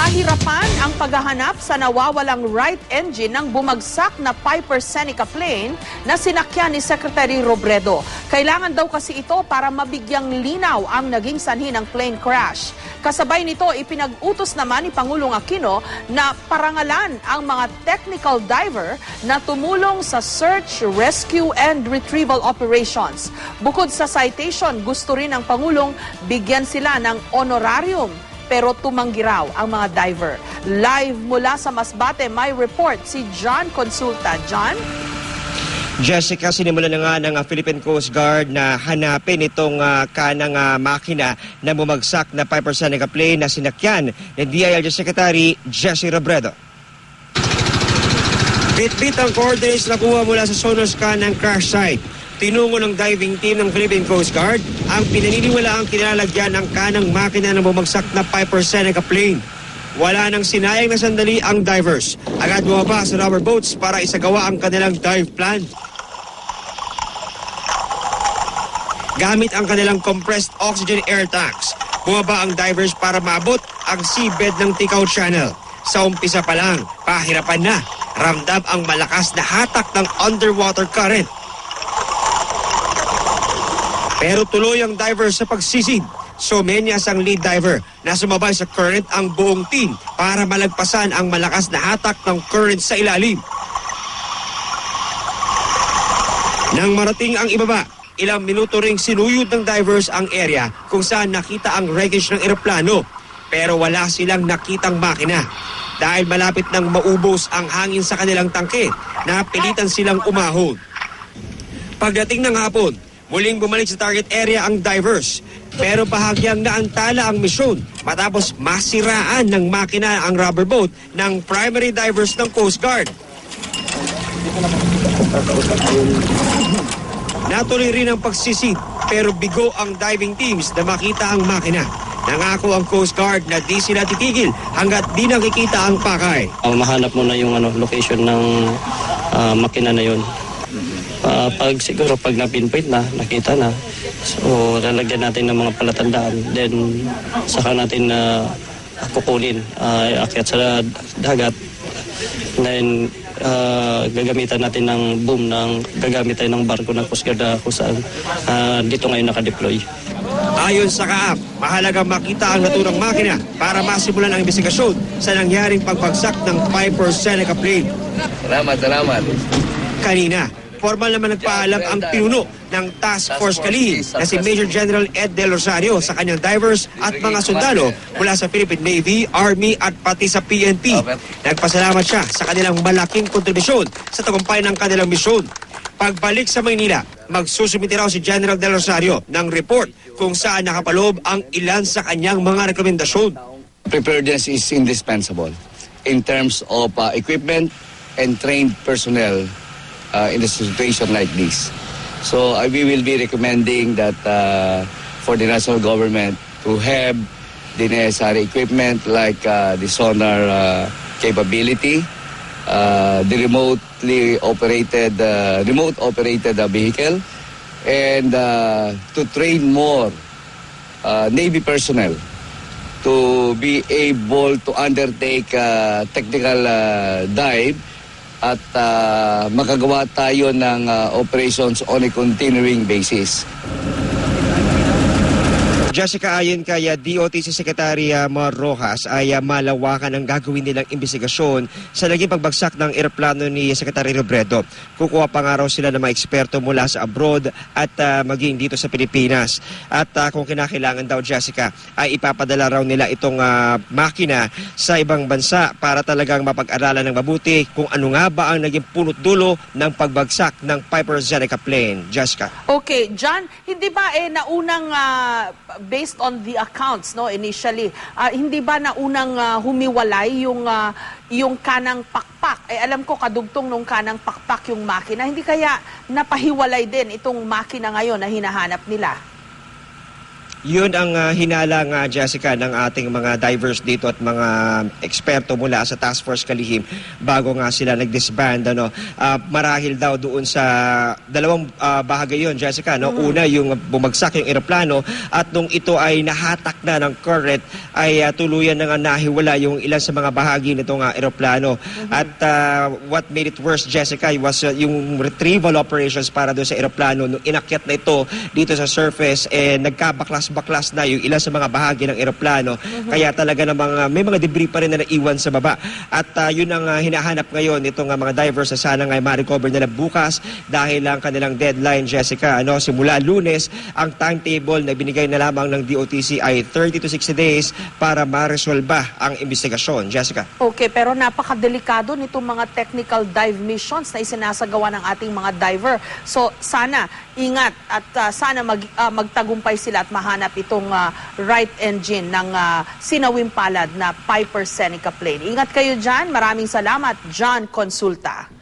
Pahirapan ang paghahanap sa nawawalang right engine ng bumagsak na Piper Seneca plane na sinakyan ni Secretary Robredo. Kailangan daw kasi ito para mabigyang linaw ang naging sanhi ng plane crash. Kasabay nito, ipinag-utos naman ni Pangulong Aquino na parangalan ang mga technical diver na tumulong sa search, rescue, and retrieval operations. Bukod sa citation, gusto rin ng Pangulong bigyan sila ng honorarium pero tumanggi raw ang mga diver. Live mula sa Masbate, may report si John Consulta. John? Jessica, sinimulan na nga ng uh, Philippine Coast Guard na hanapin itong uh, kanang uh, makina na bumagsak na Piper Seneca plane na sinakyan ni DILG Secretary Jesse Robredo. Bit-bit ang coordinates na kuha mula sa sonar scan ng crash site. Tinungo ng diving team ng Philippine Coast Guard ang pinaniniwala ang kinalalagyan ng kanang makina ng bumagsak na Piper Seneca plane. Wala nang sinayang na sandali ang divers. Agad bumaba sa rubber boats para isagawa ang kanilang dive plan. Gamit ang kanilang compressed oxygen air tanks, bumaba ang divers para maabot ang seabed ng Tikaw Channel. Sa umpisa pa lang, pahirapan na. Ramdam ang malakas na hatak ng underwater current. Pero tuloy ang diver sa pagsisid. So Menyas ang lead diver na sumabay sa current ang buong team para malagpasan ang malakas na hatak ng current sa ilalim. Nang marating ang ibaba, ilang minuto ring sinuyod ng divers ang area kung saan nakita ang wreckage ng eroplano. Pero wala silang nakitang makina. Dahil malapit nang maubos ang hangin sa kanilang tangke, napilitan silang umahon. Pagdating ng hapon, muling bumalik sa target area ang divers. Pero bahagyang naantala ang misyon matapos masiraan ng makina ang rubber boat ng primary divers ng Coast Guard. Natuloy rin ang pagsisid pero bigo ang diving teams na makita ang makina. Nangako ang Coast Guard na di sila titigil hanggat di nakikita ang pakay. Uh, mahanap mo na yung ano, location ng ah, makina na yun. Ah, pag siguro pag na-pinpoint na, nakita na, so lalagyan natin ng mga palatandaan. Then saka natin na kukunin, uh, akyat sa dagat. Then ah, gagamitan natin ng boom ng gagamit tayo ng barko ng Coast Guard ah, kung saan ah, dito ngayon nakadeploy. Ayon sa kaap, mahalaga makita ang naturang makina para masimulan ang investigasyon sa nangyaring pagbagsak ng Piper Seneca plane. Salamat, salamat. Kanina, formal naman nagpaalam ang pinuno ng Task Force Kalihim na si Major General Ed Del Rosario sa kanyang divers at mga sundalo mula sa Philippine Navy, Army at pati sa PNP. Nagpasalamat siya sa kanilang malaking kontribusyon sa tagumpay ng kanilang misyon. Pagbalik sa Maynila, magsusumiti raw si General Del Rosario ng report kung saan nakapaloob ang ilan sa kanyang mga rekomendasyon. Preparedness is indispensable in terms of uh, equipment and trained personnel uh, in a situation like this. So uh, we will be recommending that uh, for the national government to have the necessary equipment like uh, the sonar uh, capability, uh, the remotely operated, uh, remote operated uh, vehicle, and uh, to train more uh, Navy personnel to be able to undertake uh, technical uh, dive at uh, makagawa tayo ng uh, operations on a continuing basis. Jessica, ayon kay uh, DOTC Secretary uh, Mar Rojas ay uh, malawakan ang gagawin nilang investigasyon sa naging pagbagsak ng eroplano ni Secretary Robredo. Kukuha pa nga raw sila ng mga eksperto mula sa abroad at uh, maging dito sa Pilipinas. At uh, kung kinakailangan daw Jessica ay ipapadala raw nila itong uh, makina sa ibang bansa para talagang mapag-aralan ng mabuti kung ano nga ba ang naging punot dulo ng pagbagsak ng Piper Seneca plane. Jessica. Okay, John, hindi ba eh naunang ah, based on the accounts no initially, ah, hindi ba naunang ah, humiwalay yung ah, yung kanang pakpak? Eh alam ko kadugtong nung kanang pakpak yung makina. Hindi kaya napahiwalay din itong makina ngayon na hinahanap nila? Yun ang ah, hinala nga, Jessica, ng ating mga divers dito at mga eksperto mula sa Task Force Kalihim bago nga sila nag-disband. Ano. Ah, marahil daw doon sa dalawang ah, bahagi yun, Jessica. No? Una, yung bumagsak yung eroplano at nung ito ay nahatak na ng current, ay ah, tuluyan na nga nahiwala yung ilan sa mga bahagi nitong uh, eroplano. At ah, what made it worse, Jessica, was ah, yung retrieval operations para doon sa eroplano. Nung inakyat na ito dito sa surface, eh, nagkabaklas-baklas na yung ilan sa mga bahagi ng eroplano. Kaya talaga namang ah, may mga debris pa rin na naiwan sa baba. At ah, yun ang ah, hinahanap ngayon itong ah, mga divers na sana nga ma-recover nila bukas dahil ang kanilang deadline, Jessica, ano, simula lunes, ang timetable na binigay na lamang ng DOTC ay 30 to 60 days para ma-resolba ang investigasyon. Jessica. Okay, pero napakadelikado nitong mga technical dive missions na isinasagawa ng ating mga diver. So sana ingat at ah, sana mag, ah, magtagumpay sila at mahanap itong ah, right engine ng uh, sinawimpalad na Piper Seneca plane. Ingat kayo dyan. Maraming salamat, John Consulta.